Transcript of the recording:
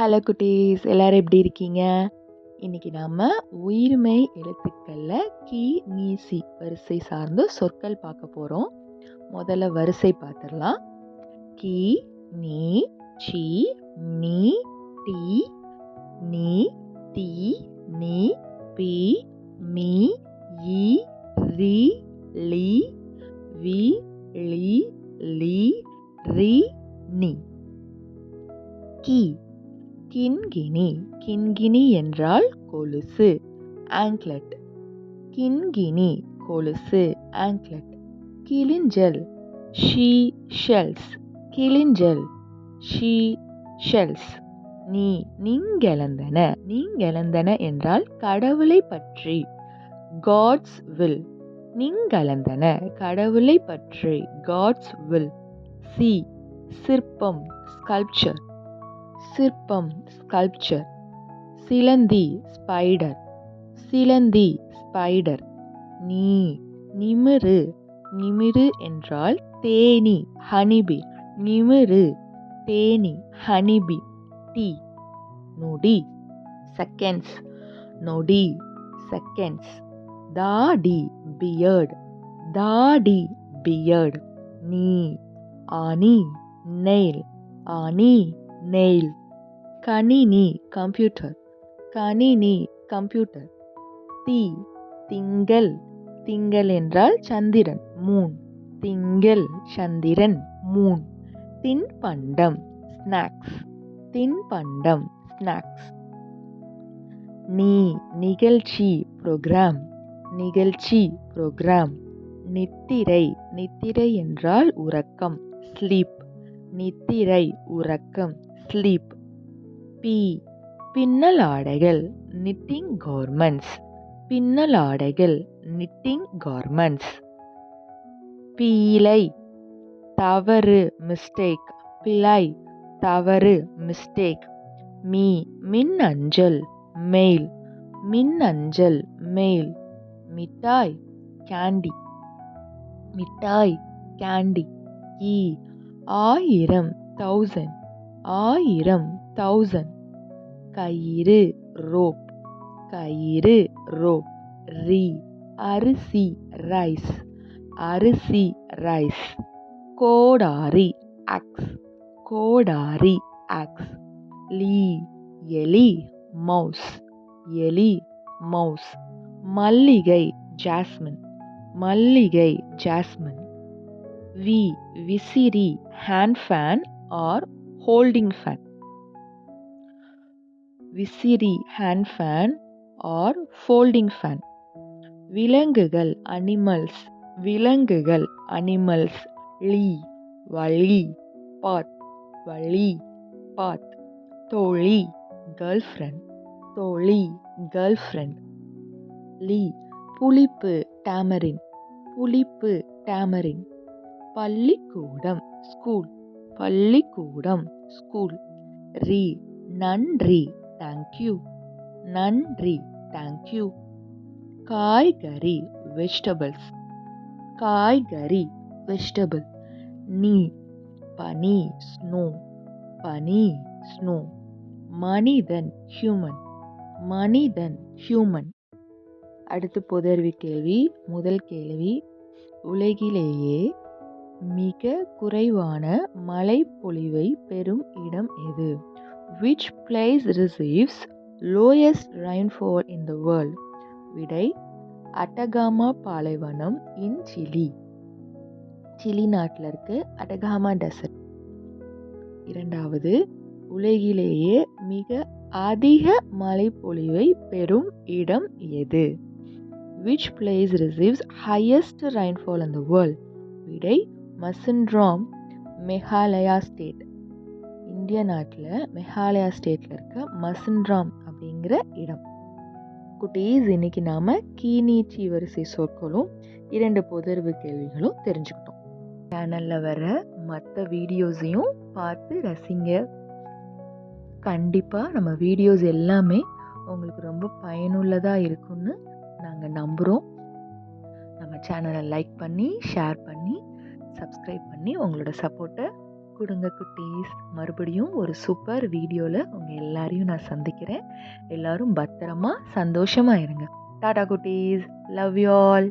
Hello குட்டீஸ் எல்லாரும் எப்படி இருக்கீங்க? இன்னைக்கு நாம உயிர்மை எழுத்துக்கள்ல கி மீசி வரிசை சார்ந்து சொற்கள் பார்க்க போறோம். முதல்ல வரிசை பார்த்துடலாம். கி நீ சி நீ டி நீ தி நீ பி மீ இ ரி லி வி லி லி ரி கின்கினி. கிண்கிணி என்றால் கொலுசு. ஆங்க்லெட். கின்கினி கொலுசு anklet. கிளிஞ்சல். Sea shells. கிளிஞ்சல். Sea shells. நீ நீங்கெழந்தன. நீங்கெழந்தன என்றால் கடவுளை பற்றி. God's will. நீங்கலந்தன கடவுளை பற்றி. God's will. சி. சிற்பம். ஸ்கல்ப்சர். சிற்பம் ஸ்கல்ப்சர் சிலந்தி ஸ்பைடர் சிலந்தி ஸ்பைடர் நீ நிமிரு. நிமிரு என்றால் தேனி ஹனிபி. நிமிரு தேனி ஹனிபி. டி நொடி. செகண்ட்ஸ் நொடி செகண்ட்ஸ் தாடி பியர்ட் தாடி பியர்ட் நீ ஆனி நெயில் ஆனி நெயில் கணினி கம்ப்யூட்டர் கணினி கம்ப்யூட்டர் தி திங்கள் திங்கள் என்றால் சந்திரன் மூன் திங்கள் சந்திரன் மூன் தின்பண்டம் ஸ்நாக்ஸ் தின்பண்டம் ஸ்நாக்ஸ் நீ நிகழ்ச்சி ப்ரோக்ராம் நிகழ்ச்சி ப்ரோக்ராம் நித்திரை நித்திரை என்றால் உறக்கம் ஸ்லீப் நித்திரை உறக்கம். ஸ்லீப் பி பின்னலாடைகள் நிட்டிங் கார்மெண்ட்ஸ் பின்னலாடைகள் நிட்டிங் கார்மெண்ட்ஸ் பீலை தவறு மிஸ்டேக் பிழை தவறு மிஸ்டேக் மீ மின்னஞ்சல் மெயில் மின்னஞ்சல் மெயில் மிட்டாய் கேண்டி மிட்டாய் கேண்டி ஈ ஆயிரம் தௌசண்ட் ஆயிரம் தௌசண்ட் கயிறு ரோப். கயிறு ரோப். ரீ அரிசி ரைஸ். அரிசி ரைஸ். கோடாரி ஆக்ஸ் கோடாரி ஆக்ஸ் லீ எலி மவுஸ். எலி மவுஸ். மல்லிகை ஜாஸ்மின். மல்லிகை ஜாஸ்மின். வி விசிறி hand fan or holding fan விசிறி hand fan or folding fan விலங்குகள் அனிமல்ஸ் விலங்குகள் அனிமல்ஸ் லீ வழி பாத் வழி பாத். தோழி கேர்ள் ஃப்ரெண்ட் தோழி கேர்ள் ஃப்ரெண்ட் லீ புளிப்பு டேமரின் புளிப்பு டேமரின் பள்ளிக்கூடம் ஸ்கூல் பள்ளிக்கூடம் ஸ்கூல் ரீ. நன்றி. தேங்க்யூ நன்றி. தேங்க்யூ காய்கறி வெஜிடபிள்ஸ் காய்கறி வெஜிடபிள் நீ பனி ஸ்னோ பனி ஸ்னோ மனிதன் ஹியூமன் மனிதன் ஹியூமன் அடுத்து புதர்வி கேள்வி முதல் கேள்வி. உலகிலேயே மிக குறைவான மழைப்பொழிவை பெறும் இடம் எது? Which place receives lowest rainfall in the world விடை அட்டகாமா பாலைவனம் இன் சிலி. சிலி நாட்டில் இருக்கு அட்டகாமா டெசர்ட் இரண்டாவது உலகிலேயே மிக அதிக மழைப்பொழிவை பெறும் இடம் எது? Which place receives highest rainfall in the world விடை மசின்ட்ராம் மெகாலயா ஸ்டேட். இந்திய நாட்டில் மெகாலயா ஸ்டேட்டில் இருக்க மசின்ட்ராம் அப்படிங்கிற இடம். குட்டீஸ் இன்னைக்கு நாம் கீநீச்சி வரிசை சொற்களும் இரண்டு புதர்வு கேள்விகளும் தெரிஞ்சுக்கிட்டோம். சேனலில் வர மற்ற வீடியோஸையும் பார்த்து ரசிங்க. கண்டிப்பாக நம்ம வீடியோஸ் எல்லாமே உங்களுக்கு ரொம்ப பயனுள்ளதாக இருக்கும்னு நாங்கள் நம்புகிறோம் நம்ம சேனலை லைக் பண்ணி ஷேர் பண்ணி சப்ஸ்கிரைப் பண்ணி உங்களோட சப்போர்ட்டை கொடுங்க குட்டீஸ். மறுபடியும் ஒரு சூப்பர் வீடியோவில் உங்கள் எல்லாரையும் நான் சந்திக்கிறேன். எல்லோரும் பத்திரமா சந்தோஷமாக இருங்க. டாடா குட்டீஸ். Love you all